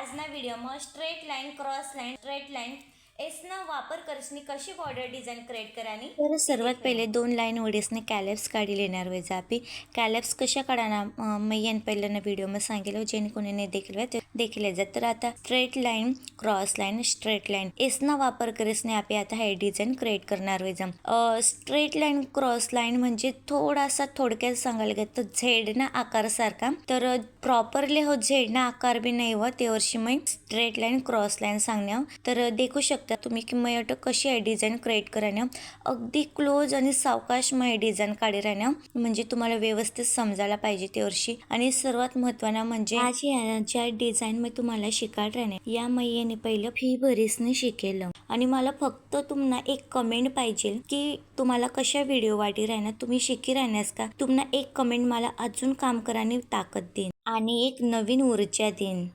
આજના વિડીયોમાં straight line cross line straight line एसना वापर કરશની कशी बॉर्डर डिझाईन क्रिएट करानी तर सर्वात पहिले दोन लाईन ओडीसने कॅलेप्स काढी लेणार वयजा आपी. कॅलेप्स कशा काढाना? मैयान पहिल्यानं व्हिडिओमध्ये सांगितलं हो, जेणे कोणीने देखील वे देखील येजा तर आता straight line cross line straight line एसना वापर करीसने आपण आता हे डिझाईन क्रिएट करणार वयजा स्ट्रेट लाईन क्रॉस लाईन म्हणजे थोडासा थोडक्यात सांगायला गेलं तर झेड ना आकारसारखा तर प्रॉपरली हो झेड ना आकार बी नाही व ते वर्षी मी स्ट्रेट लाईन क्रॉस लाईन सांगण्या. तर देखू शकतो तुम्ही की मग अटक कशी आहे डिझाईन क्रिएट करायला? अगदी क्लोज आणि सावकाश मग डिझाईन काढी राहण्या म्हणजे तुम्हाला व्यवस्थित समजायला पाहिजे ते वर्षी. आणि सर्वात महत्वाना म्हणजे आज ज्या डिझाईन मी तुम्हाला शिकायला राहणे या मैयाने पहिलं फी भरीसने शिकेलं. आणि मला फक्त तुम्हाला एक कमेंट पाहिजे की तुम्हाला कशा व्हिडिओ वाटी राहणार तुम्ही शिकी राहण्यास का? तुम्हाला एक कमेंट मला अजून काम करायला ताकद देईन. आणि एक नवीन ऊर्जा देईन.